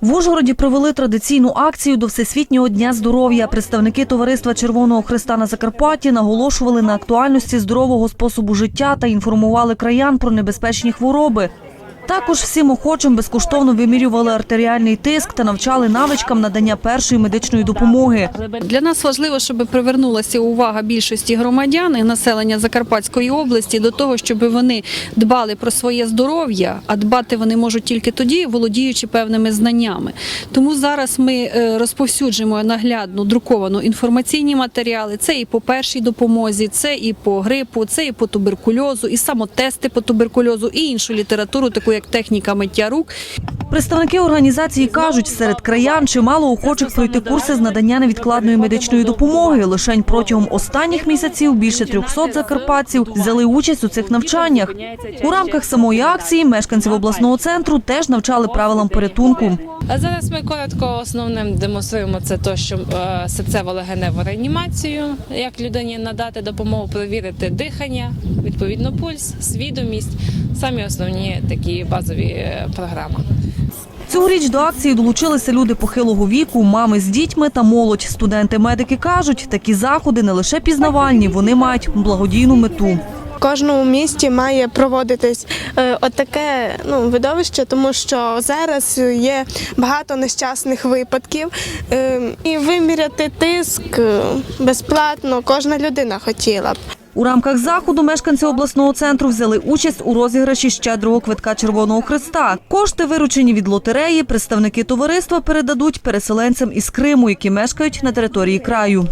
В Ужгороді провели традиційну акцію до Всесвітнього дня здоров'я. Представники товариства Червоного Христа на Закарпатті наголошували на актуальності здорового способу життя та інформували краян про небезпечні хвороби. Також всім охочим безкоштовно вимірювали артеріальний тиск та навчали навичкам надання першої медичної допомоги. Для нас важливо, щоб привернулася увага більшості громадян і населення Закарпатської області до того, щоб вони дбали про своє здоров'я, а дбати вони можуть тільки тоді, володіючи певними знаннями. Тому зараз ми е, розповсюджуємо наглядну друковану інформаційні матеріали. Це і по першій допомозі, це і по грипу, це і по туберкульозу, і самотести по туберкульозу, і іншу літературу, таку як техніка миття рук. Представники організації кажуть, серед краян чимало охочих пройти курси з надання невідкладної медичної допомоги. Лишень протягом останніх місяців більше 300 закарпатців взяли участь у цих навчаннях. У рамках самої акції мешканців обласного центру теж навчали правилам порятунку. А зараз ми коротко основним демонструємо це то, що е, серцево-легеневу реанімацію, як людині надати допомогу, перевірити дихання, відповідно пульс, свідомість, самі основні такі базові е, програми. Цьогоріч до акції долучилися люди похилого віку, мами з дітьми та молодь. Студенти-медики кажуть, такі заходи не лише пізнавальні, вони мають благодійну мету. В кожному місті має проводитись е, отаке ну, видовище, тому що зараз є багато нещасних випадків. Е, і виміряти тиск е, безплатно кожна людина хотіла б. У рамках заходу мешканці обласного центру взяли участь у розіграші щедрого квитка Червоного Христа. Кошти, виручені від лотереї, представники товариства передадуть переселенцям із Криму, які мешкають на території краю.